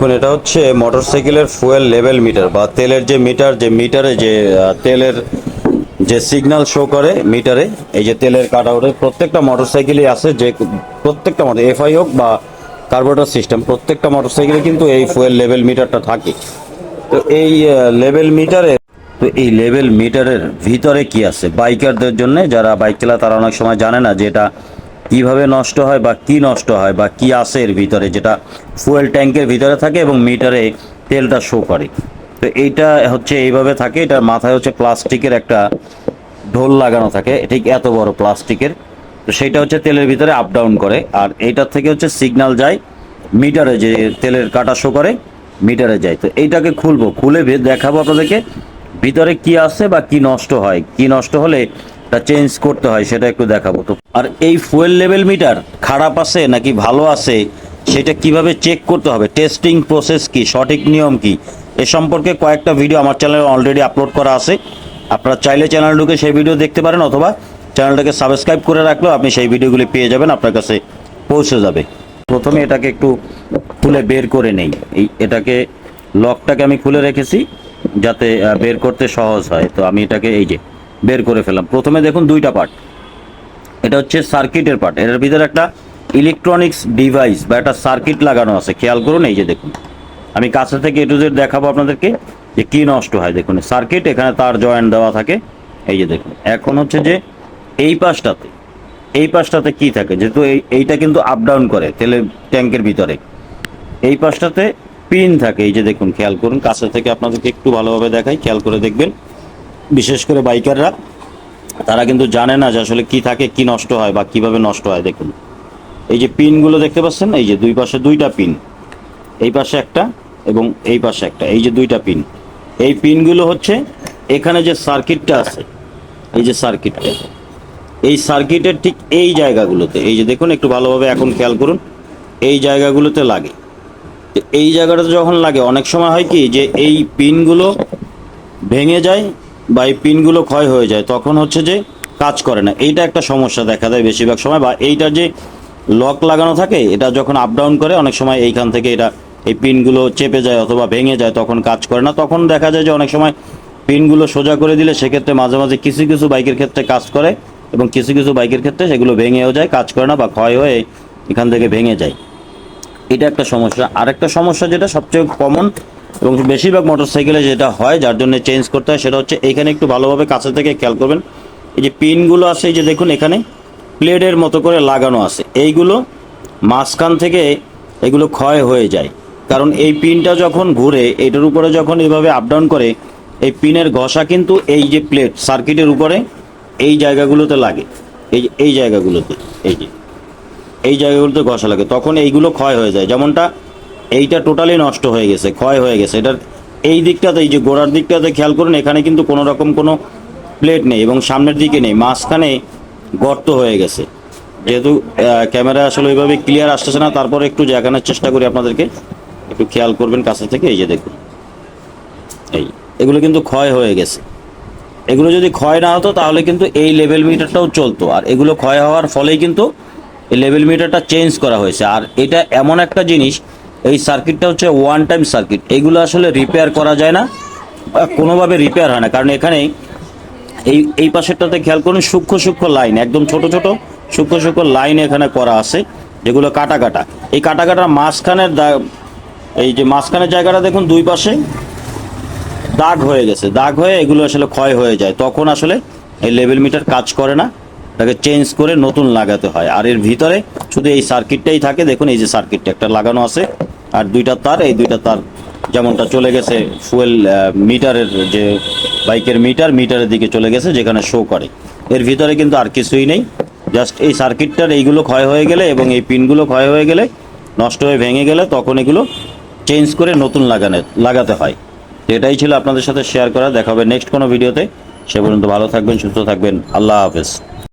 এখন এটা হচ্ছে মোটরসাইকেলের ফুয়েল লেভেল মিটার বা তেলের যে মিটার যে মিটারে যে তেলের যে সিগন্যাল শো করে মিটারে এই যে তেলের কাটাউটে প্রত্যেকটা মোটরসাইকেলই আছে যে প্রত্যেকটা মোটর এফআই হোক বা কার্বোরেটর সিস্টেম প্রত্যেকটা মোটরসাইকেলে কিন্তু এই ফুয়েল লেভেল মিটারটা থাকে। তো এই লেভেল মিটারে তো এই লেভেল মিটারের ভিতরে কি আছে? বাইকারদের জন্য, যারা বাইক চালায়, তারা অনেক সময় জানে না যে এটা কীভাবে নষ্ট হয় বা কি নষ্ট হয় বা কি আসে এর ভিতরে, যেটা ফুয়েল ট্যাঙ্কের ভিতরে থাকে এবং মিটারে তেলটা শো করে। তো এইটা হচ্ছে এইভাবে থাকে, এটার মাথায় হচ্ছে প্লাস্টিকের একটা ঢোল লাগানো থাকে, ঠিক এত বড় প্লাস্টিকের। তো সেইটা হচ্ছে তেলের ভিতরে আপ ডাউন করে, আর এইটার থেকে হচ্ছে সিগন্যাল যায় মিটারে যে তেলের কাটা শো করে মিটারে যায়। তো এইটাকে খুলবো, খুলে দেখাবো আপনাদেরকে ভিতরে কি আছে বা কি নষ্ট হয়। কি নষ্ট হলে চেঞ্জ করতে হয়, সেটা একটু দেখাবো তো। আর এই ফুয়েল লেভেল মিটার খারাপ আছে নাকি ভালো আছে, সেটা কীভাবে চেক করতে হবে? টেস্টিং প্রসেস কি? সঠিক নিয়ম কি? এ সম্পর্কে কয়েকটা ভিডিও আমার চ্যানেলে অলরেডি আপলোড করা আছে। আপনারা চাইলে চ্যানেল ঢুকে সেই ভিডিও দেখতে পারেন, অথবা চ্যানেলটাকে সাবস্ক্রাইব করে রাখলেও আপনি সেই ভিডিওগুলি পেয়ে যাবেন, আপনার কাছে পৌঁছে যাবে। প্রথমে এটাকে একটু খুলে বের করে নেই। এই এটাকে লকটাকে আমি খুলে রেখেছি, যাতে বের করতে সহজ হয়। তো আমি এটাকে, এই যে বের করে ফেললাম। প্রথমে দেখুন দুইটা পার্ট এটা হচ্ছে সার্কিটের পার্ট এটার ভিতরে একটা ইলেকট্রনিক্স ডিভাইস বা একটা সার্কিট লাগানো আছে। খেয়াল করুন, এই যে দেখুন। আমি কাছে থেকে এটু জেড দেখাবো আপনাদেরকে যে কি নষ্ট হয়। দেখুন সার্কিট এখানে তার জয়েন্ট দেওয়া থাকে। এই যে দেখুন, এখন হচ্ছে যে এই পাশটাতে এই পাশটাতে কি থাকে? যেহেতু এই, এইটা কিন্তু আপ ডাউন করে তেলের ট্যাঙ্কের ভিতরে। এই পাশটাতে পিন থাকে। এই যে দেখুন, খেয়াল করুন, কাছে থেকে আপনাদেরকে একটু ভালোভাবে দেখাই। খেয়াল করে দেখবেন। বিশেষ করে বাইকাররা, তারা কিন্তু জানে না যে আসলে কি থাকে, কি নষ্ট হয় বা কীভাবে নষ্ট হয়, দেখুন। এই যে পিনগুলো দেখতে পাচ্ছেন, এই যে দুই পাশে দুইটা পিন, এই পাশে একটা এবং এই পাশে একটা, এই যে দুইটা পিন। এই পিনগুলো হচ্ছে এখানে যে সার্কিটটা আছে, এই যে সার্কিটটা, এই সার্কিটের ঠিক এই জায়গাগুলোতে, এই যে দেখুন, একটু ভালোভাবে এখন খেয়াল করুন, এই জায়গাগুলোতে লাগে। এই জায়গাটাতে যখন লাগে, অনেক সময় হয় কি, যে এই পিনগুলো ভেঙে যায় বা এই পিনগুলো ক্ষয় হয়ে যায়, তখন হচ্ছে যে কাজ করে না। এইটা একটা সমস্যা দেখা দেয় বেশিরভাগ সময়, বা এইটার যে লক লাগানো থাকে, এটা যখন আপ ডাউন করে, অনেক সময় এইখান থেকে এটা, এই পিনগুলো চেপে যায় অথবা ভেঙে যায়, তখন কাজ করে না। তখন দেখা যায় যে অনেক সময় পিনগুলো সোজা করে দিলে সেক্ষেত্রে মাঝে মাঝে কিছু কিছু বাইকের ক্ষেত্রে কাজ করে এবং কিছু কিছু বাইকের ক্ষেত্রে সেগুলো ভেঙেও যায়, কাজ করে না বা ক্ষয় হয়ে এখান থেকে ভেঙে যায়। এটা একটা সমস্যা। আরেকটা সমস্যা যেটা সবচেয়ে কমন এবং বেশিরভাগ মোটরসাইকেলে যেটা হয়, যার জন্য চেঞ্জ করতে হয়, সেটা হচ্ছে এখানে একটু ভালোভাবে কাছে থেকে খেয়াল করবেন। এই যে পিনগুলো আছে, এই যে দেখুন এখানে প্লেটের মতো করে লাগানো আছে। এইগুলো মাঝখান থেকে এগুলো ক্ষয় হয়ে যায়। কারণ এই পিনটা যখন ঘুরে, এটার উপরে যখন এইভাবে আপ ডাউন করে, এই পিনের ঘষা কিন্তু এই যে প্লেট সার্কিটের উপরে এই জায়গাগুলোতে লাগে। এই এই জায়গাগুলোতে, এই যে, এই জায়গাগুলোতে ঘষা লাগে। তখন এইগুলো ক্ষয় হয়ে যায়। যেমনটা এইটা টোটালি নষ্ট হয়ে গেছে, ক্ষয় হয়ে গেছে। এটার এই দিকটাতে, এই যে গোড়ার দিকটাতে খেয়াল করুন, এখানে কিন্তু কোনো রকম কোনো প্লেট নেই এবং সামনের দিকে নেই, মাঝখানে গর্ত হয়ে গেছে। যেহেতু ক্যামেরা আসলে ওইভাবে ক্লিয়ার আসতেছে না, তারপরে একটু দেখানোর চেষ্টা করি আপনাদেরকে। একটু খেয়াল করবেন কাছে থেকে, এই যে দেখুন। এই, এগুলো কিন্তু ক্ষয় হয়ে গেছে। এগুলো যদি ক্ষয় না হতো, তাহলে কিন্তু এই লেভেল মিটারটাও চলতো। আর এগুলো ক্ষয় হওয়ার ফলেই কিন্তু এই লেভেল মিটারটা চেঞ্জ করা হয়েছে। আর এটা এমন একটা জিনিস এই সার্কিটটা হচ্ছে ওয়ান টাইম সার্কিট এগুলো আসলে রিপেয়ার করা যায় না, বা কোনোভাবে রিপেয়ার হয় না। কারণ এখানে এই এই পাশেরটাতে খেয়াল করুন, সূক্ষ্ম সূক্ষ্ম লাইন একদম ছোট ছোট, সূক্ষ্ম সূক্ষ্ম লাইন এখানে করা আছে, যেগুলো কাটা কাটা। এই কাটা, কাটার মাঝখানের এই যে মাঝখানের জায়গাটা দেখুন, দুই পাশে দাগ হয়ে গেছে। দাগ হয়ে এগুলো আসলে ক্ষয় হয়ে যায়। তখন আসলে এই লেভেল মিটার কাজ করে না। তাকে চেঞ্জ করে নতুন লাগাতে হয়। আর এর ভিতরে শুধু এই সার্কিটটাই থাকে। দেখুন, এই যে সার্কিটটা একটা লাগানো আছে। আর দুইটা তার, এই দুইটা তার যেমনটা চলে গেছে ফুয়েল মিটারের যে বাইকের মিটার, মিটারের দিকে চলে গেছে যেখানে শো করে। এর ভিতরে কিন্তু আর কিছুই নেই। জাস্ট এই সার্কিটটার এইগুলো ক্ষয় হয়ে গেলে এবং এই পিনগুলো ক্ষয় হয়ে গেলে, নষ্ট হয়ে ভেঙে গেলে তখন এগুলো চেঞ্জ করে নতুন লাগানো লাগাতে হয়। এটাই ছিল আপনাদের সাথে শেয়ার করা। দেখা হবে নেক্সট কোনো ভিডিওতে সে পর্যন্ত ভালো থাকবেন, সুস্থ থাকবেন। আল্লাহ হাফেজ।